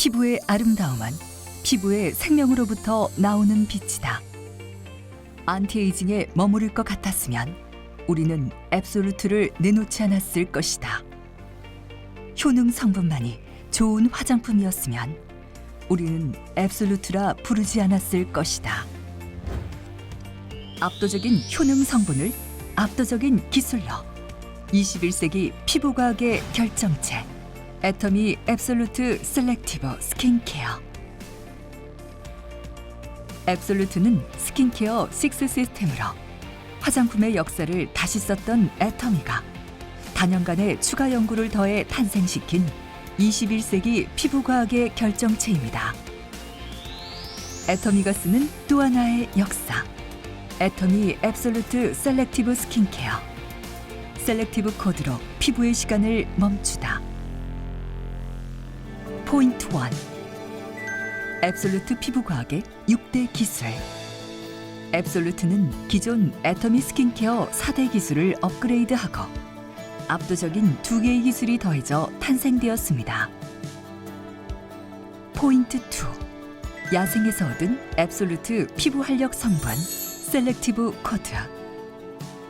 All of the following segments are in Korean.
피부의 아름다움은 피부의 생명으로부터 나오는 빛이다. 안티에이징에 머무를 것 같았으면 우리는 앱솔루트를 내놓지 않았을 것이다. 효능 성분만이 좋은 화장품이었으면 우리는 앱솔루트라 부르지 않았을 것이다. 압도적인 효능 성분을 압도적인 기술로 21세기 피부과학의 결정체 애터미 앱솔루트 셀렉티브 스킨케어. 앱솔루트는 스킨케어 6 시스템으로 화장품의 역사를 다시 썼던 애터미가 단연간의 추가 연구를 더해 탄생시킨 21세기 피부과학의 결정체입니다. 애터미가 쓰는 또 하나의 역사 애터미 앱솔루트 셀렉티브 스킨케어. 셀렉티브 코드로 피부의 시간을 멈추다 포인트 1 앱솔루트 피부과학의 6대 기술. 앱솔루트는 기존 애터미 스킨케어 4대 기술을 업그레이드하고 압도적인 두 개의 기술이 더해져 탄생되었습니다. 포인트 2 야생에서 얻은 앱솔루트 피부 활력 성분 셀렉티브 코드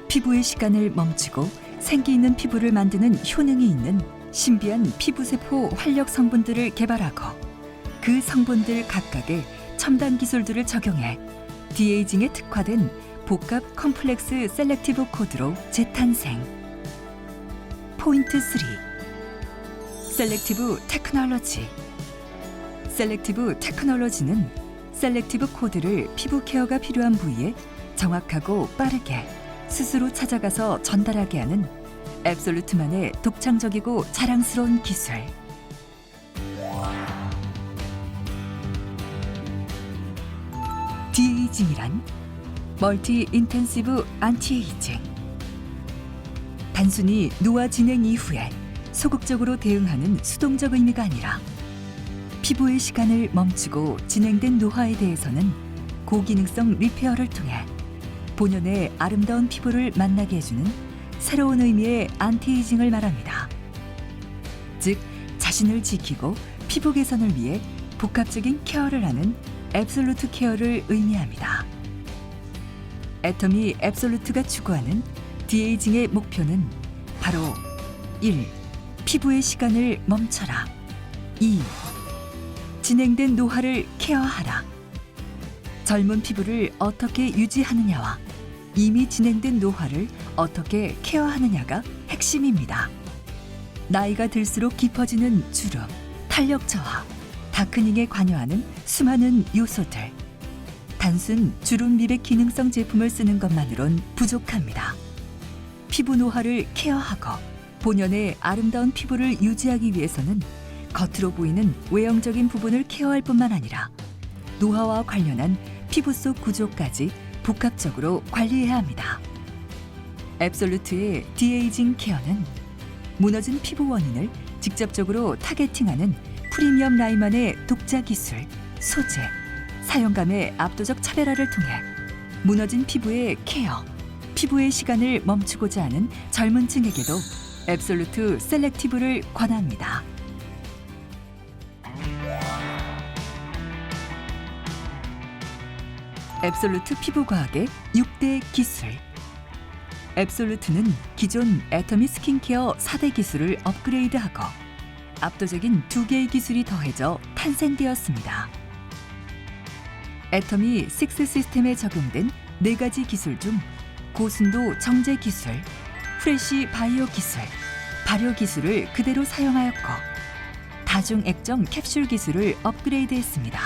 피부의 시간을 멈추고 생기 있는 피부를 만드는 효능이 있는 신비한 피부세포 활력 성분들을 개발하고 그 성분들 각각의 첨단 기술들을 적용해 디에이징에 특화된 복합 컴플렉스 셀렉티브 코드로 재탄생. 포인트 3. 셀렉티브 테크놀로지. 셀렉티브 테크놀로지는 셀렉티브 코드를 피부 케어가 필요한 부위에 정확하고 빠르게 스스로 찾아가서 전달하게 하는 앱솔루트만의 독창적이고 자랑스러운 기술. 디에이징이란 멀티 인텐시브 안티에이징. 단순히 노화 진행 이후에 소극적으로 대응하는 수동적 의미가 아니라 피부의 시간을 멈추고 진행된 노화에 대해서는 고기능성 리페어를 통해 본연의 아름다운 피부를 만나게 해주는 새로운 의미의 안티에이징을 말합니다. 즉 자신을 지키고 피부 개선을 위해 복합적인 케어를 하는 앱솔루트 케어를 의미합니다. 애터미 앱솔루트가 추구하는 디에이징의 목표는 바로 1. 피부의 시간을 멈춰라. 2. 진행된 노화를 케어하라. 젊은 피부를 어떻게 유지하느냐와 이미 진행된 노화를 어떻게 케어하느냐가 핵심입니다. 나이가 들수록 깊어지는 주름, 탄력 저하, 다크닝에 관여하는 수많은 요소들. 단순 주름 미백 기능성 제품을 쓰는 것만으론 부족합니다. 피부 노화를 케어하고 본연의 아름다운 피부를 유지하기 위해서는 겉으로 보이는 외형적인 부분을 케어할 뿐만 아니라 노화와 관련한 피부 속 구조까지 복합적으로 관리해야 합니다. 앱솔루트의 디에이징 케어는 무너진 피부 원인을 직접적으로 타겟팅하는 프리미엄 라인만의 독자 기술, 소재, 사용감의 압도적 차별화를 통해 무너진 피부의 케어, 피부의 시간을 멈추고자 하는 젊은 층에게도 앱솔루트 셀렉티브를 권합니다. 앱솔루트 피부과학의 6대 기술 앱솔루트는 기존 애터미 스킨케어 4대 기술을 업그레이드하고 압도적인 두 개의 기술이 더해져 탄생되었습니다. 애터미 6 시스템에 적용된 네 가지 기술 중 고순도 정제 기술, 프레시 바이오 기술, 발효 기술을 그대로 사용하였고 다중 액정 캡슐 기술을 업그레이드했습니다.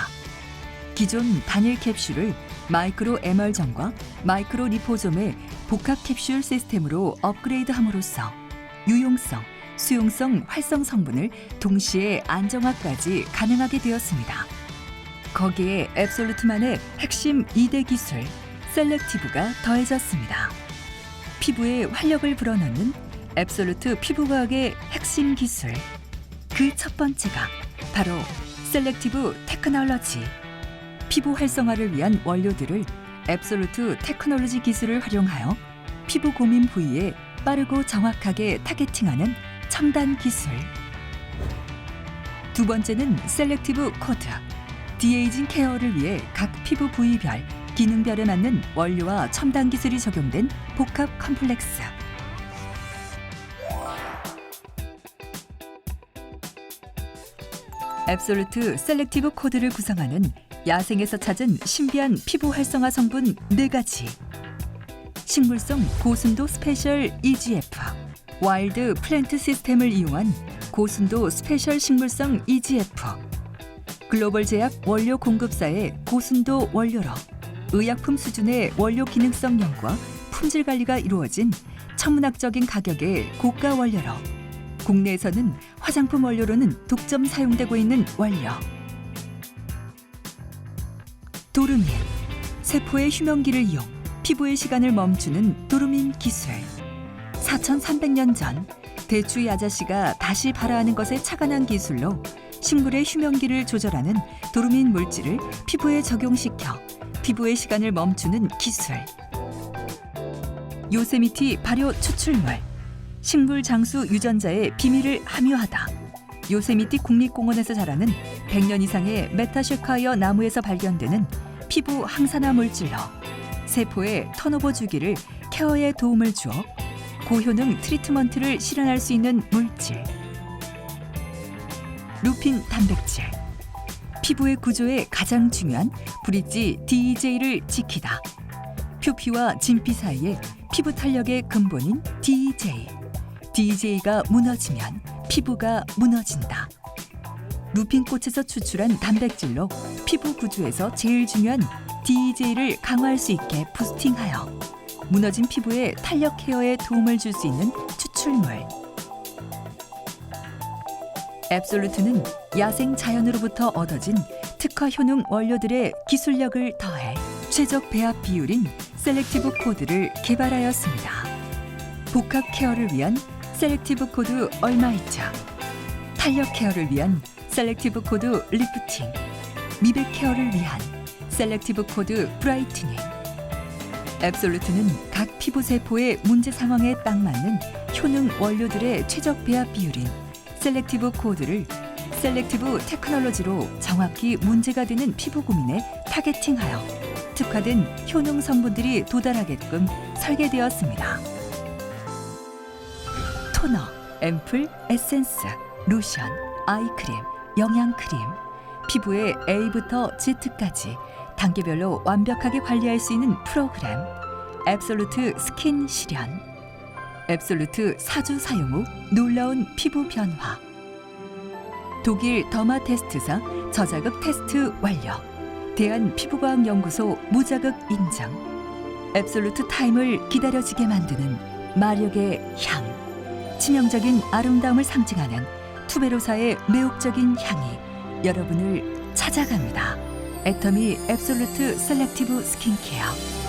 기존 단일 캡슐을 마이크로 에멀전과 마이크로 리포좀의 복합 캡슐 시스템으로 업그레이드함으로써 유용성, 수용성, 활성 성분을 동시에 안정화까지 가능하게 되었습니다. 거기에 앱솔루트만의 핵심 2대 기술 셀렉티브가 더해졌습니다. 피부에 활력을 불어넣는 앱솔루트 피부과학의 핵심 기술 그 첫 번째가 바로 셀렉티브 테크놀로지 피부 활성화를 위한 원료들을 앱솔루트 테크놀로지 기술을 활용하여 피부 고민 부위에 빠르고 정확하게 타겟팅하는 첨단 기술. 두 번째는 셀렉티브 코드. 디에이징 케어를 위해 각 피부 부위별, 기능별에 맞는 원료와 첨단 기술이 적용된 복합 컴플렉스. 앱솔루트 셀렉티브 코드를 구성하는 야생에서 찾은 신비한 피부 활성화 성분 네가지. 식물성 고순도 스페셜 EGF, 와일드 플랜트 시스템을 이용한 고순도 스페셜 식물성 EGF, 글로벌 제약 원료 공급사의 고순도 원료로 의약품 수준의 원료 기능성 연구와 품질 관리가 이루어진 천문학적인 가격의 고가 원료로 국내에서는 화장품 원료로는 독점 사용되고 있는 원료. 도르민, 세포의 휴면기를 이용 피부의 시간을 멈추는 도르민 기술. 4,300년 전 대추 야자씨가 다시 발화하는 것에 착안한 기술로 식물의 휴면기를 조절하는 도르민 물질을 피부에 적용시켜 피부의 시간을 멈추는 기술. 요세미티 발효 추출물. 식물 장수 유전자의 비밀을 함유하다. 요세미티 국립공원에서 자라는 100년 이상의 메타쉐카이어 나무에서 발견되는 피부 항산화 물질로 세포의 턴오버 주기를 케어에 도움을 주어 고효능 트리트먼트를 실현할 수 있는 물질. 루핀 단백질. 피부의 구조에 가장 중요한 브릿지 DEJ를 지키다. 표피와 진피 사이에 피부 탄력의 근본인 DEJ. DEJ가 무너지면 피부가 무너진다. 루핀꽃에서 추출한 단백질로 피부 구조에서 제일 중요한 DEJ를 강화할 수 있게 부스팅하여 무너진 피부의 탄력 케어에 도움을 줄 수 있는 추출물. 앱솔루트는 야생 자연으로부터 얻어진 특화 효능 원료들의 기술력을 더해 최적 배합 비율인 셀렉티브 코드를 개발하였습니다. 복합 케어를 위한 셀렉티브 코드 얼마이자 탄력 케어를 위한 셀렉티브 코드 리프팅. 미백 케어를 위한 셀렉티브 코드 브라이트닝. 앱솔루트는 각 피부 세포의 문제 상황에 딱 맞는 효능 원료들의 최적 배합 비율인 셀렉티브 코드를 셀렉티브 테크놀로지로 정확히 문제가 되는 피부 고민에 타겟팅하여 특화된 효능 성분들이 도달하게끔 설계되었습니다. 토너, 앰플, 에센스, 로션, 아이크림, 영양 크림, 피부의 A부터 Z까지 단계별로 완벽하게 관리할 수 있는 프로그램 앱솔루트 스킨 실현 앱솔루트 4주 사용 후 놀라운 피부 변화 독일 더마 테스트사 저자극 테스트 완료 대한피부과학연구소 무자극 인정 앱솔루트 타임을 기다려지게 만드는 마력의 향 치명적인 아름다움을 상징하는 투베로사의 매혹적인 향이 여러분을 찾아갑니다. 애터미 앱솔루트 셀렉티브 스킨케어